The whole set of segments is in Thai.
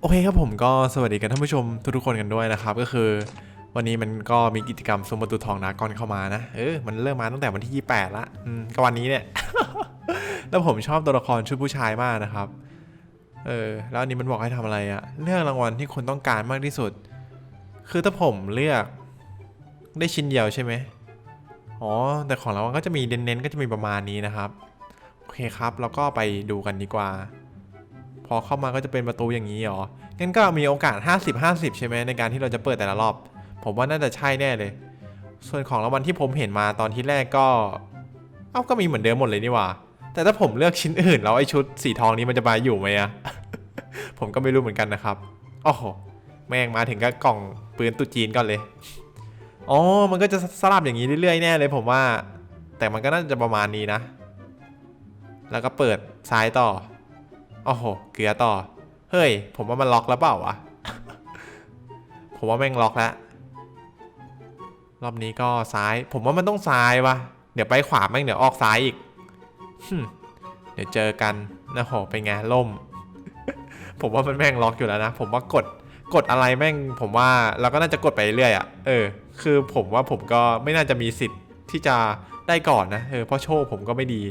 โอเคครับผมก็สวัสดีกันท่านผู้ชมทุกๆคนกันด้วยนะครับ ก็คือ วันนี้มันก็มีกิจกรรมสมบัติทองนากอนเข้ามานะเออมันเริ่มมาตั้งแต่วันที่ 28ละอืมก็วันนี้เนี่ย แล้วผมชอบตัวละครชุดผู้ชายมากนะครับ เออแล้วอันนี้มันบอกให้ทำอะไรอะเลือกรางวัลที่คุณต้องการมากที่สุด คือถ้าผมเลือกได้ชิ้นเดียวใช่ไหมอ๋อแต่ของรางวัลก็จะมีเน้นๆก็จะมีประมาณนี้นะครับโอเคครับ แล้วก็ไปดูกันดีกว่า พอเข้ามาก็จะเป็นประตูอย่างนี้เหรอ งั้นก็มีโอกาส 50 50 ใช่ไหมในการที่เราจะเปิดแต่ละรอบ ผมว่าน่าจะใช่แน่เลย ส่วนของรางวัลที่ผมเห็นมาตอนที่แรกก็ เอ้าก็มีเหมือนเดิมหมดเลยนี่ว่า แต่ถ้าผมเลือกชิ้นอื่นแล้วไอ้ชุดสีทองนี้มันจะมาอยู่ไหมอะ ผมก็ไม่รู้เหมือนกันนะครับโอ้โหแม่งมาถึงก็กล่องปืนตุจีนก่อนเลย อ๋อ มันก็จะสลับอย่างนี้เรื่อยๆแน่เลยผมว่า แต่มันก็น่าจะประมาณนี้นะ แล้วก็เปิดซ้ายต่อ โอ้โห เกลือต่อ เฮ้ย ผมว่ามันล็อกแล้วเปล่าวะ ผมว่าแม่งล็อกแล้ว รอบนี้ก็ซ้าย ผมว่ามันต้องซ้ายวะ เดี๋ยวไปขวาแม่งเดี๋ยวออกซ้ายอีกหึ่มเดี๋ยวเจอกันนะโหเป็นไงล่ม ผมว่ามันแม่งล็อกอยู่แล้วนะ ผมว่ากด กดอะไรแม่ง ผมว่าเราก็น่าจะกดไปเรื่อยอะ่ะ เออ คือผมว่าผมก็ไม่น่าจะมีสิทธิ์ที่จะได้ก่อนนะ เออ เพราะโชคผมก็ไม่ดี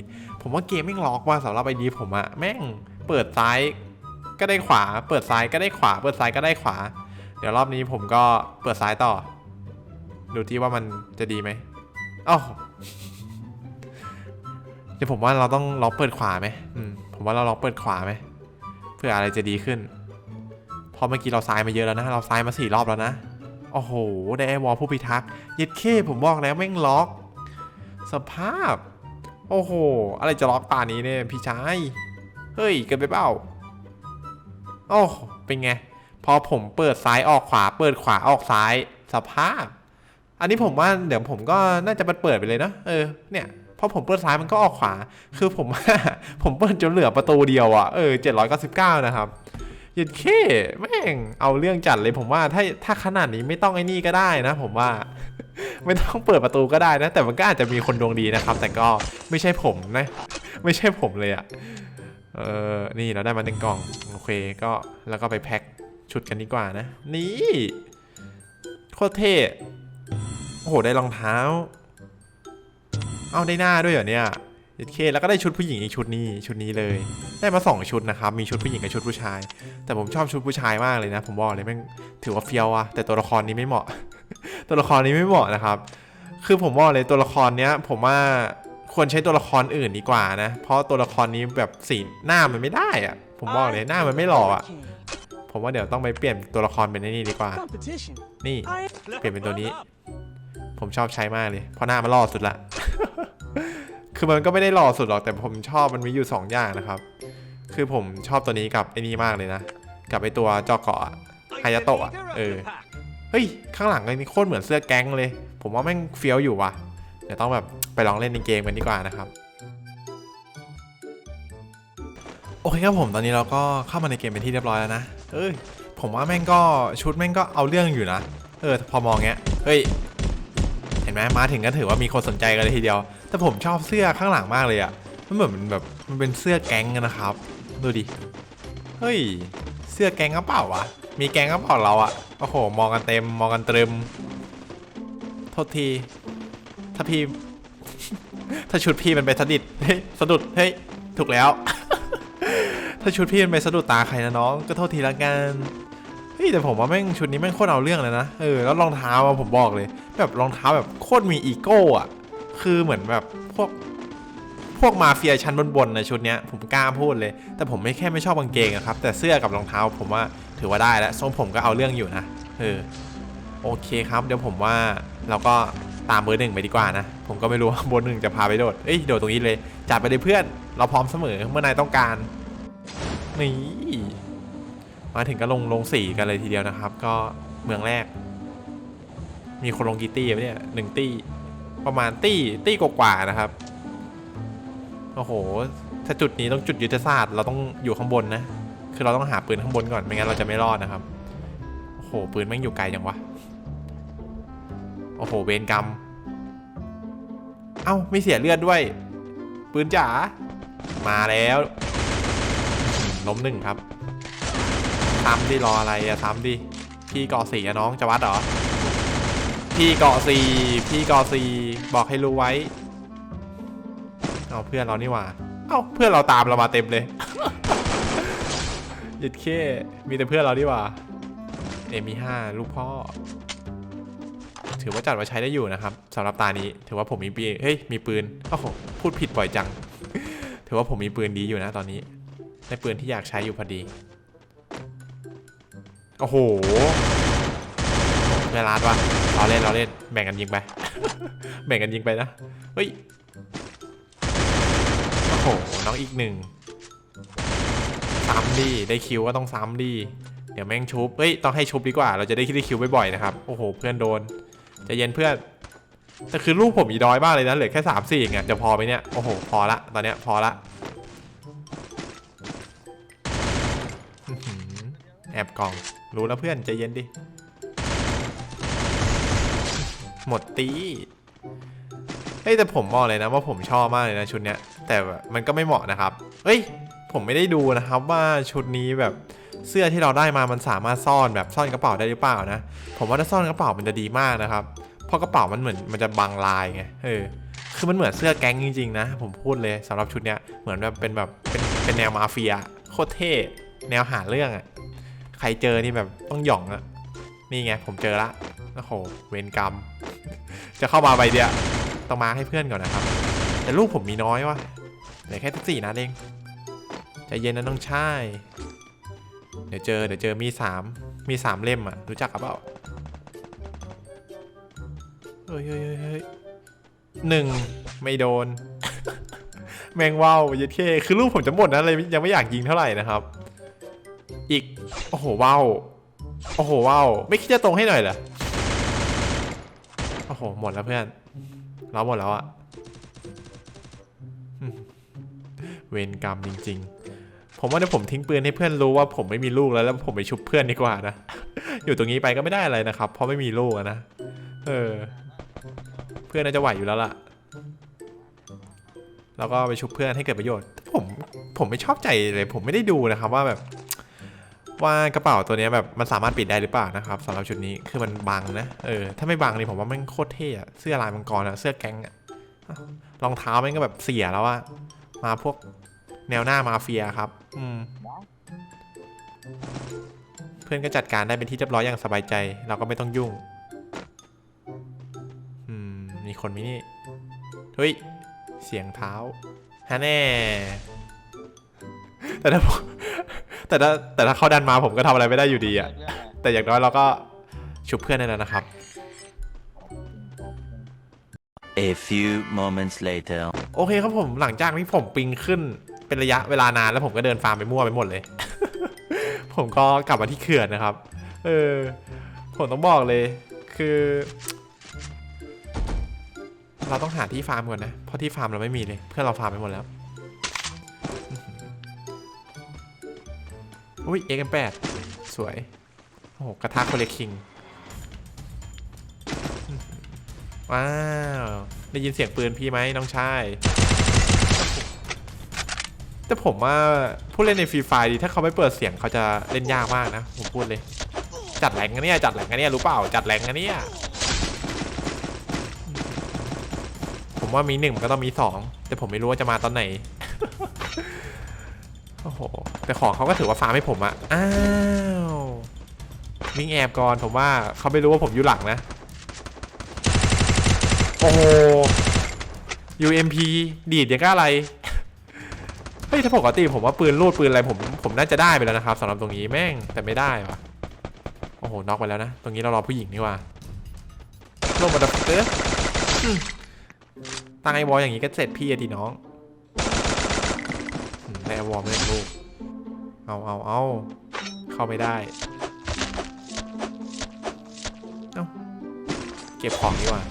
ผมว่าเกมแม่งล็อกว่าสำหรับไอดีผมอะแม่ง เปิดซ้ายก็ได้ขวา เปิดซ้ายก็ได้ขวา เปิดซ้ายก็ได้ขวา เดี๋ยวรอบนี้ผมก็เปิดซ้ายต่อ ดูที่ว่ามันจะดีไหมอ้าวเดี๋ยวผมว่าเราต้องล็อกเปิดขวาไหมอืมผมว่าเราล็อกเปิดขวาไหมเพื่ออะไรจะดีขึ้น พอเมื่อกี้เราซ้ายมาเยอะแล้วนะ เราซ้ายมาสี่รอบแล้วนะ โอ้โห ได้ไอวอลผู้พิทักษ์ยึดเข้ผมบอกแล้วแม่งล็อก สภาพ โอ้โห อะไรจะล็อกป่านี้เนี่ยพี่ชาย เฮ้ย เกินไปเปล่าโอ้เป็นไง พอผมเปิดซ้ายออกขวา เปิดขวาออกซ้ายสภาพ อันนี้ผมว่าเดี๋ยวผมก็น่าจะเปิดไปเลยนะเออเนี่ยพอผมเปิดซ้ายมันก็ออกขวา คือผมผมเปิดจนเหลือประตูเดียวอะ่ะเออเจ็ดร้อยเก้าสิบเก้านะครับหยุดเคแม่งเอาเรื่องจัดเลยผมว่าถ้าถ้าขนาดนี้ไม่ต้องไอ้นี่ก็ได้นะ ผมว่า ไม่ต้องเปิดประตูก็ได้นะ แต่มันก็อาจจะมีคนดวงดีนะครับ แต่ก็ไม่ใช่ผมนะ ไม่ใช่ผมเลยอะ่ะ เออ นี่เราได้มาหนึ่งกล่อง โอเค ก็แล้วก็ไปแพ็คชุดกันดีกว่านะ นี่ โคตรเท่ โอ้โห ได้รองเท้า เอาได้หน้าด้วยเหรอเนี่ยโอเค แล้วก็ได้ชุดผู้หญิงอีกชุดนี้ชุดนี้เลย ได้มาสองชุดนะครับ มีชุดผู้หญิงกับชุดผู้ชาย แต่ผมชอบชุดผู้ชายมากเลยนะ ผมบอกเลยแม่งถือว่าเฟี้ยวอะแต่ตัวละครนี้ไม่เหมาะ ตัวละครนี้ไม่เหมาะนะครับ คือผมบอกเลยตัวละครเนี้ย ผมว่า ควรใช้ตัวละครอื่นดีกว่านะ เพราะตัวละครนี้แบบสีหน้ามันไม่ได้อะผมบอกเลยหน้ามันไม่หล่ออะผมว่าเดี๋ยวต้องไปเปลี่ยนตัวละครเป็นไอ้นี่ดีกว่า competition. นี่ I เปลี่ยนเป็นตัวนี้ ผมชอบใช้มากเลย เพราะหน้ามันหล่อสุดละ คือมันก็ไม่ได้หล่อสุดหรอกแต่ผมชอบมันมีอยู่สองอย่างนะครับ คือผมชอบตัวนี้กับไอ้นี่มากเลยนะ กับไอ้ตัวจอเกาะอะไฮยาโตะอะเออ เฮ้ย ข้างหลังไอ้นี่โคตรเหมือนเสื้อแก๊งเลย ผมว่าแม่งเฟี้ยวอยู่ว่ะ เดี๋ยวต้องแบบ ไปลองเล่นในเกมกันดีกว่านะครับโอเคครับผมตอนนี้เราก็เข้ามาในเกมเป็นที่เรียบร้อยแล้วนะเอ้ยผมว่าแม่งก็ชุดแม่งก็เอาเรื่องอยู่นะเออพอมองเงี้ยเฮ้ยเห็นไหมมาถึงก็ถือว่ามีคนสนใจกันเลยทีเดียว แต่ผมชอบเสื้อข้างหลังมากเลยอะมันเหมือนมันแบบมันเป็นเสื้อแก๊งนะครับดูดิเฮ้ยเสื้อแก๊งกระเป๋าวะมีแก๊งกระเป๋าเราอะโอ้โหมองกันเต็มมองกันตรึมโทษทีถ้าพี่ ถ้าชุดพี่มันไปสะดิดเฮ้ยสะดุดเฮ้ยถูกแล้ว ถ้าชุดพี่มันไปสะดุดตาใครนะน้องก็โทษทีละกันเฮ้ยแต่ผมว่าแม่งชุดนี้แม่งโคตรเอาเรื่องเลยนะเออแล้วรองเท้าอะผมบอกเลย แบบรองเท้าแบบโคตรมีอีโก้อะคือเหมือนแบบพวกพวกมาเฟียชั้นบนๆในชุดเนี้ยผมกล้าพูดเลย แต่ผมไม่แค่ไม่ชอบกางเกงอะครับ แต่เสื้อกับรองเท้าผมว่าถือว่าได้แล้วทรงผมก็เอาเรื่องอยู่นะเออโอเคครับ เดี๋ยวผมว่าเราก็ ตามเบอร์หนึ่งไปดีกว่านะ ผมก็ไม่รู้ว่าเบอร์หนึ่งจะพาไปโดด เอ้ยโดดตรงนี้เลย จัดไปเลยเพื่อน เราพร้อมเสมอเมื่อนายต้องการ นี่ มาถึงก็ลงลงสีกันเลยทีเดียวนะครับ ก็เมืองแรก มีคนลงกี่ตี้วะเนี่ยหนึ่งตี้ ประมาณตี้ตี้กว่าๆนะครับ โอ้โห ถ้าจุดนี้ต้องจุดยุทธศาสตร์เราต้องอยู่ข้างบนนะ คือเราต้องหาปืนข้างบนก่อนไม่งั้นเราจะไม่รอดนะครับ โอ้โหปืนแม่งอยู่ไกลจังวะ โอ้โหเวรกรรม เอ้าไม่เสียเลือดด้วย ปืนจ๋า มาแล้ว ล้มหนึ่งครับซ้ำดิรออะไรอะซ้ำดิ พี่เกาะสีอะน้องจะวัดเหรอ พี่เกาะสีพี่เกาะสีบอกให้รู้ไว้ เอาเพื่อนเรานี่หว่า เอาเพื่อนเราตามเรามาเต็มเลยหยุดเคมีแต่เพื่อนเราดีหว่า เอมีห้าลูกพ่อ ถือว่าจัดว่าใช้ได้อยู่นะครับสำหรับตานี้ถือว่าผมมีปืนเฮ้ยมีปืนโอ้โหพูดผิดบ่อยจัง ถือว่าผมมีปืนดีอยู่นะตอนนี้ได้ปืนที่อยากใช้อยู่พอดีโอ้โหเวลาดวะเราเล่นเราเล่นแบ่งกันยิงไป แบ่งกันยิงไปนะเฮ้ยโอ้โหน้องอีกหนึ่งซ้ำดีได้คิวก็ต้องซ้ำดีเดี๋ยวแม่งชุบ เฮ้ย ต้องให้ชุบดีกว่า เราจะได้คิดได้คิวบ่อยๆนะครับ โอ้โห เพื่อนโดน จะเย็นเพื่อนแต่คือลูกผมอีดอยมากเลยนะเหลือแค่สามสี่เองอะจะพอไหมเนี่ยโอ้โหพอละตอนเนี้ยพอละแอบกล่องรู้แล้วเพื่อนใจเย็นดิ หมดตีเฮ้ยแต่ผมบอกเลยนะว่าผมชอบมากเลยนะชุดเนี้ยแต่มันก็ไม่เหมาะนะครับ เฮ้ยผมไม่ได้ดูนะครับว่าชุดนี้แบบ เสื้อที่เราได้มามันสามารถซ่อนแบบซ่อนกระเป๋าได้หรือเปล่านะ ผมว่าถ้าซ่อนกระเป๋ามันจะดีมากนะครับ เพราะกระเป๋ามันเหมือนมันจะบังลายไง เออ คือมันเหมือนเสื้อแก๊งจริงๆนะ ผมพูดเลยสำหรับชุดเนี้ย เหมือนแบบเป็นแบบเป็นเป็นแนวมาเฟียโคตรเท่ แนวหาเรื่องอะ่ะ ใครเจอนี่แบบต้องหย่องอะนี่ไงผมเจอละ โอ้โห เวรกรรม จะเข้ามาใบเดียวต้องมาให้เพื่อนก่อนนะครับ แต่ลูกผมมีน้อยวะเหลือแค่สี่นัดเองใจเย็นนะน้องชาย เดี๋ยวเจอเดี๋ยวเจอมีสามมีสามเล่มอะ รู้จักกับเปล่าเฮ้ยเฮ้ยเฮ้ยเฮ้ยหนึ่งไม่โดน แมงว่าวเยัดเคคือลูกผมจะหมดนะเลยยังไม่อยากยิงเท่าไหร่นะครับ อีก โอ้โหว่าวโอ้โหว่าวไม่คิดจะตรงให้หน่อยเหรอโอ้โหหมดแล้วเพื่อน เราหมดแล้วอะเวรกรรมจริง ๆ ผมว่าเดี๋ยวผมทิ้งปืนให้เพื่อนรู้ว่าผมไม่มีลูกแล้วแล้วผมไปชุบเพื่อนดีกว่านะ อยู่ตรงนี้ไปก็ไม่ได้อะไรนะครับ เพราะไม่มีลูกนะ เออ เพื่อนน่าจะไหวอยู่แล้วล่ะ แล้วก็ไปชุบเพื่อนให้เกิดประโยชน์ ผมผมไม่ชอบใจเลย ผมไม่ได้ดูนะครับว่าแบบว่ากระเป๋าตัวนี้แบบมันสามารถปิดได้หรือเปล่านะครับสำหรับชุดนี้คือมันบังนะ เออ ถ้าไม่บังนี่ผมว่ามันโคตรเท่อะเสื้อลายมังกรอะเสื้อแก๊งอะรองเท้ามันก็แบบเสียแล้วอะมาพวก แนวหน้ามาเฟียครับ อืม เพื่อนก็จัดการได้เป็นที่เรียบร้อยอย่างสบายใจ เราก็ไม่ต้องยุ่ง อืม มีคนมินี่ เฮ้ย เสียงเท้าฮะแน่ แต่ถ้าผมแต่ถ้าแต่ถ้าเขาดันมาผมก็ทำอะไรไม่ได้อยู่ดีอะแต่อย่างน้อยเราก็ชุบเพื่อนได้แล้วนะครับ A few moments later. โอเคครับผมหลังจากที่ผมปิงขึ้น เป็นระยะเวลานานแล้วผมก็เดินฟาร์มไปมั่วไปหมดเลย ผมก็กลับมาที่เขื่อนนะครับ เออ ผมต้องบอกเลย คือ เราต้องหาที่ฟาร์มก่อนนะ เพราะที่ฟาร์มเราไม่มีเลย เพื่อนเราฟาร์มไปหมดแล้ว อุ้ยเอ็กแปดสวย โอ้โห กระทะโคเลคิง ว้าว ได้ยินเสียงปืนพี่ไหมน้องชาย แต่ผมว่าผู้เล่นในฟรีไฟดีถ้าเขาไม่เปิดเสียงเขาจะเล่นยากมากนะ ผมพูดเลย จัดแหลงกันเนี่ยจัดแหลงกันเนี่ยรู้เปล่าจัดแหลงกันเนี่ยผมว่ามีหนึ่งมันก็ต้องมีสองแต่ผมไม่รู้ว่าจะมาตอนไหนโอ้โหแต่ของเขาก็ถือว่าฟาร์มให้ผมอะอ้าววิ่งแอบก่อนผมว่าเขาไม่รู้ว่าผมอยู่หลังนะโอ้โห UMP ดีดยังก็อะไร เฮ้ยถ้าปกติผมว่าปืนลูดปืนอะไรผมผมน่าจะได้ไปแล้วนะครับสำหรับตรงนี้แม่งแต่ไม่ได้วะโอ้โหน็อกไปแล้วนะตรงนี้เรารอผู้หญิงนี่ว่าโลกมันดับเตอร์ตั้งไอ้วอลอย่างนี้ก็เสร็จพี่อะดิน้องอืมไอวอลไม่ได้ลูกเอาเอาเอาเข้าไม่ได้เอ้าเก็บของดีกว่า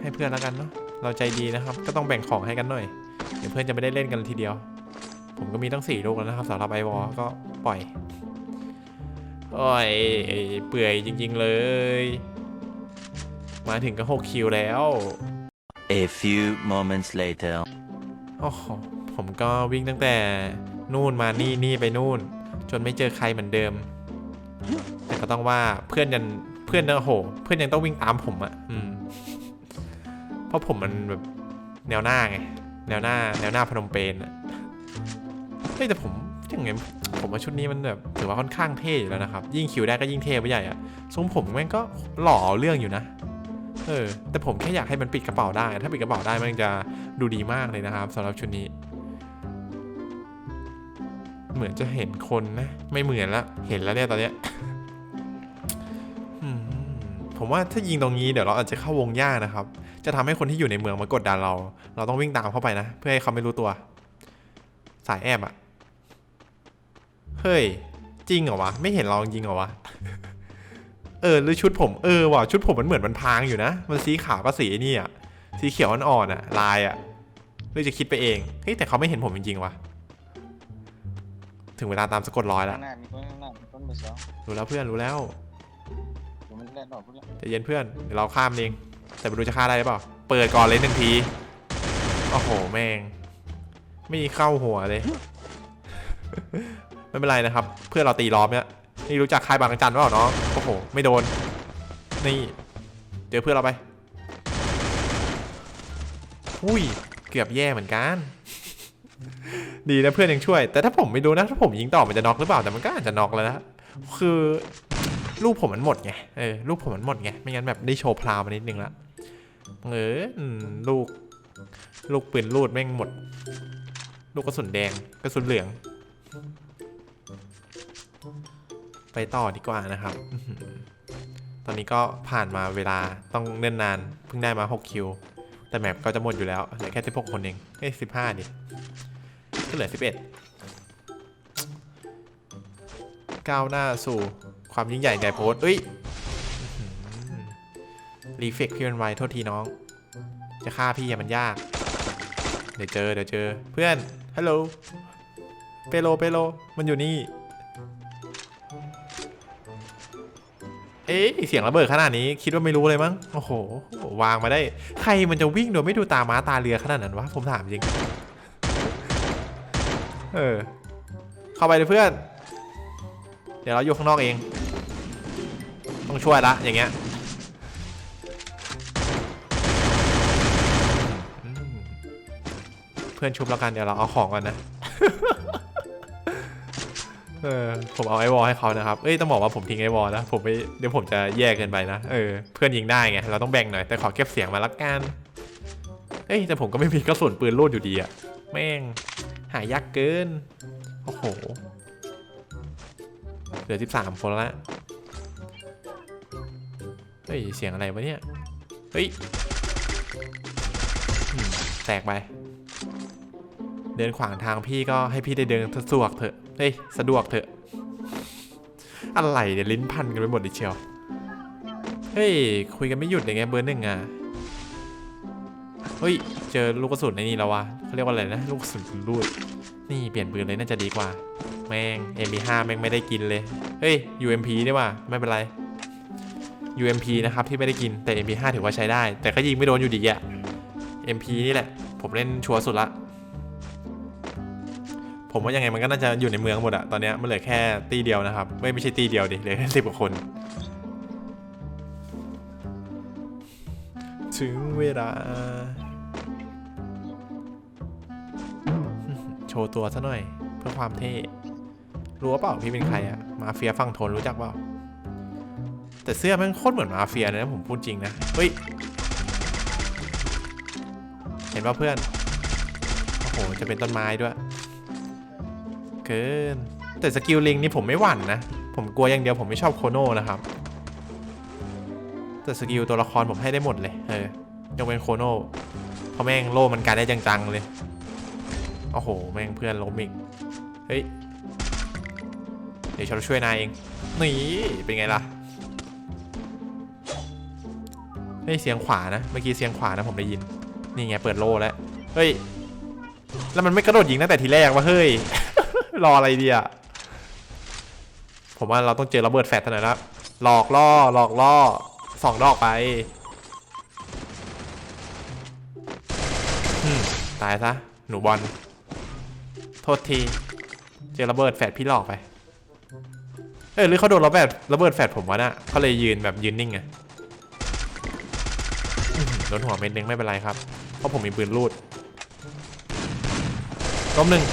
ให้เพื่อนแล้วกันเนาะ เราใจดีนะครับ ก็ต้องแบ่งของให้กันหน่อย เดี๋ยวเพื่อนจะไม่ได้เล่นกันทีเดียว ผมก็มีตั้งสี่ลูกแล้วนะครับสำหรับไอวอก็ปล่อยโอ้ยเปื่อยจริง ๆเลย มาถึงก็หกคิวแล้ว A few moments later. โอ้โหผมก็วิ่งตั้งแต่นู่นมานี่นี่ไปนู่น จนไม่เจอใครเหมือนเดิม แต่ก็ต้องว่าเพื่อนยังเพื่อนนะโอ้โหเพื่อนยังต้องวิ่งตามผมอะอืม เพราะผมมันแบบแนวหน้าไง แนวหน้า แนวหน้าพนมเปญอะเฮ้ยแต่ผมยังไงผมว่าชุดนี้มันแบบถือว่าค่อนข้างเท่อยู่แล้วนะครับ ยิ่งคิวได้ก็ยิ่งเท่ไปใหญ่อะทรงผมแม่งก็หล่อเรื่องอยู่นะ เออ แต่ผมแค่อยากให้มันปิดกระเป๋าได้ ถ้าปิดกระเป๋าได้มันจะดูดีมากเลยนะครับสำหรับชุดนี้ เหมือนจะเห็นคนนะ ไม่เหมือนละ เห็นแล้วเนี่ยตอนเนี้ยผมว่าถ้ายิงตรงนี้เดี๋ยวเราอาจจะเข้าวงยากนะครับ จะทำให้คนที่อยู่ในเมืองมากดดันเรา เราต้องวิ่งตามเข้าไปนะ เพื่อให้เขาไม่รู้ตัว สายแอบอะเฮ้ย จริงเหรอวะ ไม่เห็นเราจริงเหรอวะ เออ หรือชุดผม เออว่ะชุดผมมันเหมือนมันพรางอยู่นะ มันสีขาวกับสีไอ้นี่อะสีเขียวอ่อนๆอะลายอะหรือจะคิดไปเอง เฮ้ยแต่เขาไม่เห็นผมจริงๆว่ะถึงเวลาตามสะกดรอยแล้ว ข้างหน้ามีคนข้างหน้ามีคนเบอร์สองรู้แล้วเพื่อนรู้แล้ว ผมไม่ได้หรอกพูดแล้วใจเย็นเพื่อน เดี๋ยวเราข้ามเอง แต่ไม่รู้จะฆ่าได้หรือเปล่า เปิดก่อนเลยหนึ่งที โอ้โห แม่ง ไม่เข้าหัวเลย ไม่เป็นไรนะครับ เพื่อนเราตีล้อมเนี่ย นี่รู้จักค่ายบางจันทร์เปล่าน้องโอ้โห ไม่โดน นี่ เจอเพื่อนเราไป อุ้ย เกือบแย่เหมือนกัน ดีนะเพื่อนยังช่วย แต่ถ้าผมไม่รู้นะ ถ้าผมยิงต่อมันจะน็อกหรือเปล่า แต่มันก็อาจจะน็อกแล้วนะ คือ ลูกผมมันหมดไง เออลูกผมมันหมดไง ไม่งั้นแบบได้โชว์พลาวมานิดนึงละเออลูก ลูกปืนลูดแม่งหมด ลูกกระสุนแดงกระสุนเหลือง ไปต่อดีกว่านะครับ ตอนนี้ก็ผ่านมาเวลาต้องเนิ่นนาน เพิ่งได้มา 6 คิว แต่แมปก็จะหมดอยู่แล้วเหลือแค่16คนเองเอ้ย15 ดิก็เหลือ 11 ก้าวหน้าสู่ ความยิ่งใหญ่ในโพสเอ้ยรีเฟกพี่มันไวโทษทีน้อง จะฆ่าพี่อะมันยาก เดี๋ยวเจอเดี๋ยวเจอ เพื่อนฮัลโหลเปโลเปโลมันอยู่นี่ เอ๊ะเสียงระเบิดขนาดนี้ คิดว่าไม่รู้เลยมั้งโอ้โห วางมาได้ ใครมันจะวิ่งโดยไม่ดูตาม้าตาเรือขนาดนั้นวะผมถามจริง เออ เข้าไปเลยเพื่อน เดี๋ยวเราอยู่ข้างนอกเอง ต้องช่วยละอย่างเงี้ยเพื่อนชุบแล้วกันเดี๋ยวเราเอาของก่อนนะเออผมเอาไอวอลให้เขานะครับ เอ้ยต้องบอกว่าผมทิ้งไอวอลนะผมไม่เดี๋ยวผมจะแยกเกินไปนะ เออเพื่อนยิงได้ไงเราต้องแบ่งหน่อยแต่ขอเก็บเสียงมาละกัน เอ้ยแต่ผมก็ไม่มีกระสุนปืนลูดอยู่ดีอะแม่งหายากเกิน โอ้โหเห ลือ 13 คนละ เฮ้ย เสียงอะไรวะเนี่ย เฮ้ยแตกไป เดินขวางทางพี่ก็ให้พี่ได้เดินสะดวกเถอะ เฮ้ย สะดวกเถอะ อะไรเนี่ยลิ้นพันกันไปหมดดิเชียว เฮ้ย คุยกันไม่หยุดเลยไงเบอร์หนึ่งอะ เฮ้ย เจอลูกกระสุนในนี่แล้ววะเขาเรียกว่าอะไรนะ ลูกกระสุนรูด นี่เปลี่ยนปืนเลยน่าจะดีกว่า แม่ง MP5 แม่งไม่ได้กินเลย เฮ้ย UMP นี่ว่าไม่เป็นไร UMP นะครับที่ไม่ได้กินแต่ MP5 ถือว่าใช้ได้ แต่ก็ยิงไม่โดนอยู่ดีอะ MP นี่แหละ ผมเล่นชัวร์สุดละ ผมว่ายังไงมันก็น่าจะอยู่ในเมืองหมดอะตอนนี้มันเหลือแค่ตีเดียวนะครับ ไม่ไม่ใช่ตีเดียวดิเหลือแค่สิบกว่าคน ถึงเวลาโชว์ตัวซะหน่อย เพื่อความเท่ รู้เปล่าพี่เป็นใครอะมาเฟียฝั่งทนรู้จักเปล่า แต่เสื้อมันโคตรเหมือนมาเฟียเลยนะผมพูดจริงนะ เฮ้ย เห็นป่ะเพื่อน โอ้โห จะเป็นต้นไม้ด้วย เกิน แต่สกิลลิงนี่ผมไม่หวั่นนะ ผมกลัวอย่างเดียวผมไม่ชอบโคโน่นะครับ แต่สกิลตัวละครผมให้ได้หมดเลย เออยกเว้นโคโน่เพราะแม่งโล่มันการได้จังๆเลย โอ้โห แม่งเพื่อนล้มอีก ดี๋ยวฉันช่วยนายเอง นี่เป็นไงล่ะเฮ้ยเสียงขวานะ เมื่อกี้เสียงขวานะผมได้ยิน นี่ไงเปิดโล่แล้ว เฮ้ย แล้วมันไม่กระโดดยิงตั้งแต่ทีแรกวะเฮ้ย รออะไรดีอะผมว่าเราต้องเจอระเบิดแฟลชเท่ายละหลอกล่อ หลอกล่อสองดอกไปตายซะ หนูบอล โทษที เจอระเบิดแฟดพี่หลอกไป เออหรือเขาโดนระเบิดระเบิดแฟดผมวะน่ะเขาเลยยืนแบบยืนนิ่งไงอื้อหือโดนหัวเม็ดนึงไม่เป็นไรครับ เพราะผมมีปืนรูดล้มหนึ่ง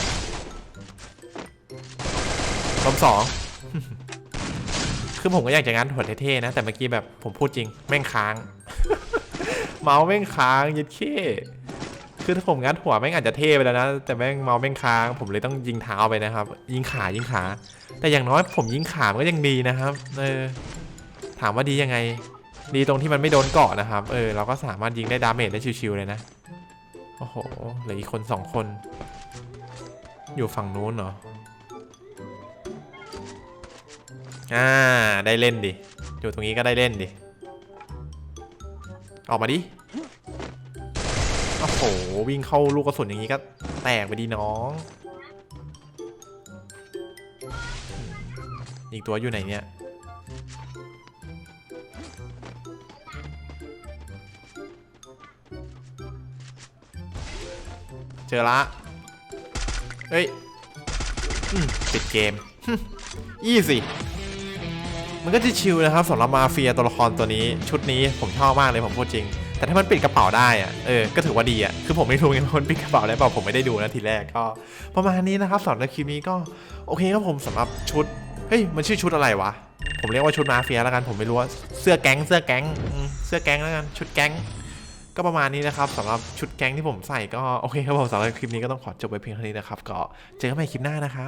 ล้มสองคือผมก็อยากจะงานหัวเท่ๆนะ แต่เมื่อกี้แบบผมพูดจริง แม่งค้าง เมาส์แม่งค้างยัดเข้คือถ้าผมงัดหัวแม่งอาจจะเท่ไปแล้วนะ แต่แม่งเมาส์แม่งค้าง ผมเลยต้องยิงเท้าไปนะครับ ยิงขายิงขา แต่อย่างน้อยผมยิงขามันก็ยังดีนะครับ เออ ถามว่าดียังไง ดีตรงที่มันไม่โดนเกาะนะครับ เออ เราก็สามารถยิงได้ดาเมจได้ชิวๆเลยนะ โอ้โห เหลืออีกคนสองคน อยู่ฝั่งนู้นเหรอ อ่า ได้เล่นดิ อยู่ตรงนี้ก็ได้เล่นดิ ออกมาดิ โอ้โห วิ่งเข้าลูกกระสุนอย่างนี้ก็แตกไปดีน้อง อีกตัวอยู่ไหนเนี่ย เจอละ เฮ้ยปิดเกมอีสิมันก็จะชิลนะครับสำหรับมาเฟียตัวละครตัวนี้ ชุดนี้ผมชอบมากเลยผมพูดจริง แต่ถ้ามันปิดกระเป๋าได้อะเออก็ถือว่าดีอะคือผมไม่รู้ไงมันปิดกระเป๋าได้เปล่าผมไม่ได้ดูนะทีแรกก็ ประมาณนี้นะครับสำหรับคลิปนี้ก็โอเคครับผมสำหรับชุด เฮ้ย มันชื่อชุดอะไรวะ ผมเรียกว่าชุดมาเฟียแล้วกัน ผมไม่รู้ว่า เสื้อแก๊ง เสื้อแก๊งเสื้อแก๊งแล้วกัน ชุดแก๊ง ก็ประมาณนี้นะครับสำหรับชุดแก๊งที่ผมใส่ก็โอเคครับผมสำหรับคลิปนี้ก็ต้องขอจบไปเพียงเท่านี้นะครับ ก็เจอกันใหม่คลิปหน้านะครับ